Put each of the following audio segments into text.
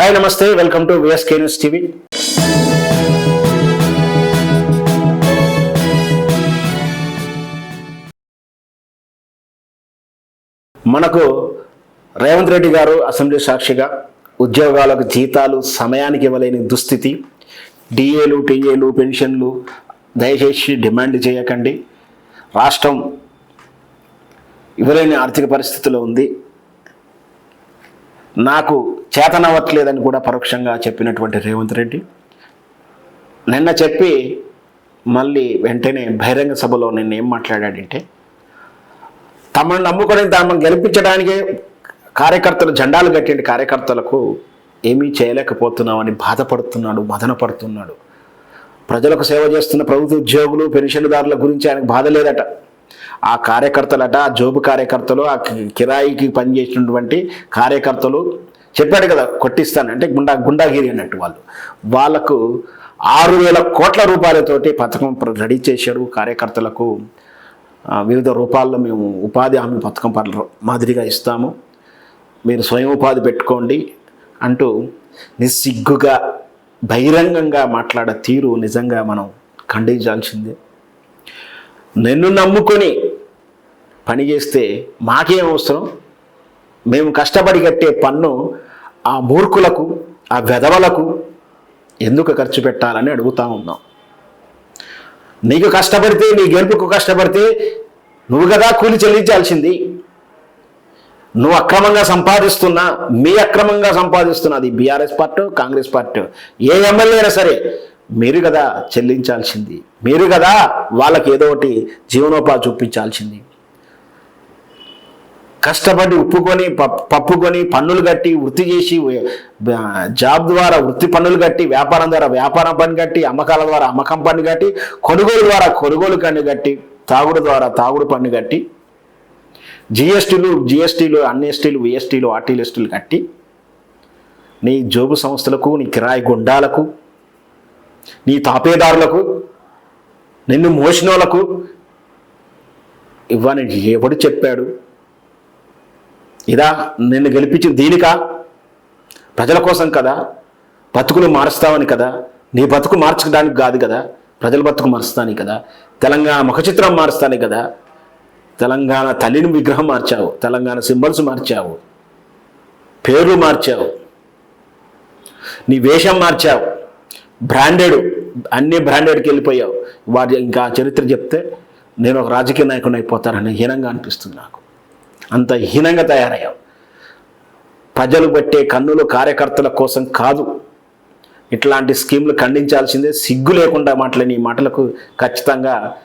Hi నమస్తే. Welcome to VSK news TV మనకు రేవంత్ రెడ్డి గారు అసెంబ్లీ సాక్షిగా ఉద్యోగాలకు జీతాలు సమయానికి ఇవ్వలేని దుస్థితి. డిఏలు టీఏలు పెన్షన్లు దయచేసి డిమాండ్ చేయకండి. రాష్ట్రం ఇవ్వలేని ఆర్థిక పరిస్థితిలో ఉంది. నాకు చేతనవ్వట్లేదని కూడా పరోక్షంగా చెప్పినటువంటి రేవంత్ రెడ్డి. నిన్న చెప్పి మళ్ళీ వెంటనే బహిరంగ సభలో నిన్న ఏం మాట్లాడాడంటే తమను నమ్ముకొని తమను గెలిపించడానికి కార్యకర్తలు జెండాలు కట్టిన కార్యకర్తలకు ఏమీ చేయలేకపోతున్నామని బాధపడుతున్నాడు మదన పడుతున్నాడు ప్రజలకు సేవ చేస్తున్న ప్రభుత్వ ఉద్యోగులు పెన్షన్దారుల గురించి ఆయనకు బాధ లేదట. ఆ కార్యకర్తలట ఆ జోబు కార్యకర్తలు ఆ కిరాయికి పనిచేసినటువంటి కార్యకర్తలు చెప్పాడు కదా కొట్టిస్తాను అంటే గుండా గుండాగిరి అన్నట్టు వాళ్ళు. వాళ్ళకు ఆరు వేల కోట్ల రూపాయలతోటి పథకం రెడీ చేశారు. కార్యకర్తలకు వివిధ రూపాల్లో మేము ఉపాధి హామీ పథకం పట్ల మాదిరిగా ఇస్తాము. మీరు స్వయం ఉపాధి పెట్టుకోండి అంటూ నిస్సిగ్గుగా బహిరంగంగా మాట్లాడే తీరు నిజంగా మనం ఖండించాల్సిందే. నిన్ను నమ్ముకొని పని చేస్తే మాకేం అవసరం? మేము కష్టపడి కట్టే పన్ను ఆ మూర్ఖులకు ఆ వెధవలకు ఎందుకు ఖర్చు పెట్టాలని అడుగుతా ఉన్నాం. నీకు కష్టపడితే నీ గెలుపుకు కష్టపడితే నువ్వు కదా కూలి చెల్లించాల్సింది. నువ్వు అక్రమంగా సంపాదిస్తున్నా మీ అక్రమంగా సంపాదిస్తున్నది బీఆర్ఎస్ పార్టీ కాంగ్రెస్ పార్టీ. ఏ ఎమ్మెల్యే అయినా సరే మీరు కదా చెల్లించాల్సింది. మీరు కదా వాళ్ళకి ఏదో ఒకటి జీవనోపాధి చూపించాల్సింది. కష్టపడి ఉప్పుకొని పప్- పప్పుకొని పన్నులు కట్టి వృత్తి చేసి జాబ్ ద్వారా వృత్తి పన్నులు కట్టి వ్యాపారం ద్వారా వ్యాపారం పని కట్టి అమ్మకాల ద్వారా అమ్మకం పన్ను కట్టి కొనుగోలు ద్వారా కొనుగోలు పన్ను కట్టి తాగుడు ద్వారా తాగుడు పన్ను కట్టి జిఎస్టీలు జిఎస్టీలు అన్ఎస్టీలు విఎస్టీలు ఆర్టీలు కట్టి నీ జోబు సంస్థలకు నీ కిరాయి గుండాలకు నీ తాపేదారులకు నిన్ను మోసినోళ్ళకు ఇవ్వని ఎవడు చెప్పాడు? ఇదా నిన్ను గెలిపించింది దీనికా? ప్రజల కోసం కదా? బతుకులు మారుస్తావని కదా? నీ బతుకు మార్చడానికి కాదు కదా? ప్రజల బతుకు మారుస్తాను కదా? తెలంగాణ ముఖచిత్రం మారుస్తాను కదా? తెలంగాణ తల్లిని విగ్రహం మార్చావు తెలంగాణ సింబల్స్ మార్చావు పేర్లు మార్చావు నీ వేషం మార్చావు బ్రాండెడ్ అన్ని బ్రాండెడ్కి వెళ్ళిపోయావు. వాటి ఇంకా చరిత్ర చెప్తే నేను ఒక రాజకీయ నాయకుని అయిపోతానని హీనంగా అనిపిస్తుంది నాకు. అంత హీనంగా తయారయ్యావు. ప్రజలు పెట్టే కన్నులు కార్యకర్తల కోసం కాదు. ఇట్లాంటి స్కీమ్లు ఖండించాల్సిందే. సిగ్గు లేకుండా మాట్లాడిన ఈ మాటలకు ఖచ్చితంగా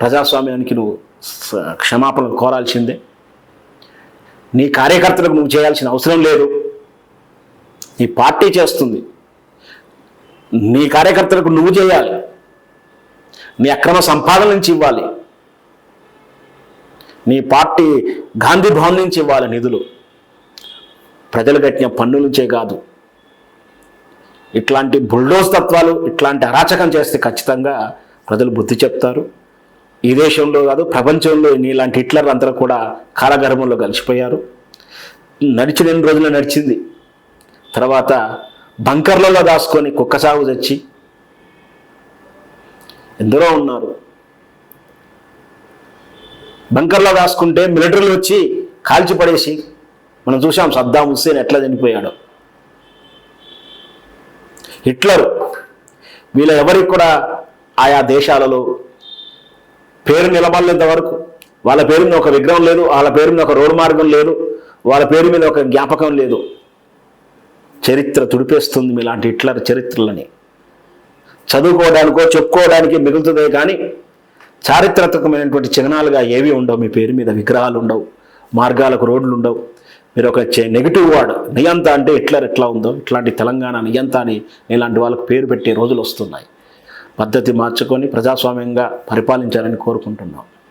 ప్రజాస్వామ్యానికి నువ్వు క్షమాపణలు కోరాల్సిందే. నీ కార్యకర్తలకు నువ్వు చేయాల్సిన అవసరం లేదు. నీ పార్టీ చేస్తుంది. నీ కార్యకర్తలకు నువ్వు చేయాలి. నీ అక్రమ సంపాదన నుంచి ఇవ్వాలి. నీ పార్టీ గాంధీ భవన్ నుంచి ఇవ్వాలి నిధులు. ప్రజలు కట్టిన పన్ను నుంచే కాదు. ఇట్లాంటి బుల్డోస్ తత్వాలు ఇట్లాంటి అరాచకం చేస్తే ఖచ్చితంగా ప్రజలు బుద్ధి చెప్తారు. ఈ దేశంలో కాదు ప్రపంచంలో నీలాంటి హిట్లర్ అందరూ కూడా కాలగర్భంలో కలిసిపోయారు. నడిచిన ఎన్ని రోజులు నడిచింది? తర్వాత బంకర్లలో దాచుకొని కుక్క సాగు తెచ్చి ఎందరో ఉన్నారు. బంకర్లో దాసుకుంటే మిలిటరీలు వచ్చి కాల్చిపడేసి మనం చూసాం సద్దాం హుస్సేన్ ఎట్లా చనిపోయాడు. హిట్లర్ వీళ్ళ ఎవరికి కూడా ఆయా దేశాలలో పేరు నిలబడలేంత వరకు వాళ్ళ పేరు మీద ఒక విగ్రహం లేదు వాళ్ళ పేరు మీద ఒక రోడ్డు మార్గం లేదు వాళ్ళ పేరు మీద ఒక జ్ఞాపకం లేదు. చరిత్ర తుడిపేస్తుంది మీలాంటి హిట్లర్ చరిత్రలని. చదువుకోవడానికో చెప్పుకోవడానికి మిగులుతుందే కానీ చారిత్రాత్మకమైనటువంటి చిహ్నాలుగా ఏవి ఉండవు. మీ పేరు మీద విగ్రహాలు ఉండవు. మార్గాలకు రోడ్లు ఉండవు. మీరు ఒక చె- నెగిటివ్ వర్డ్ నియంత అంటే ఇట్లర్ ఎట్లా ఉందో ఇట్లాంటి తెలంగాణ నియంత అని ఇలాంటి వాళ్ళకు పేరు పెట్టే రోజులు వస్తున్నాయి. పద్ధతి మార్చుకొని ప్రజాస్వామ్యంగా పరిపాలించాలని కోరుకుంటున్నాం.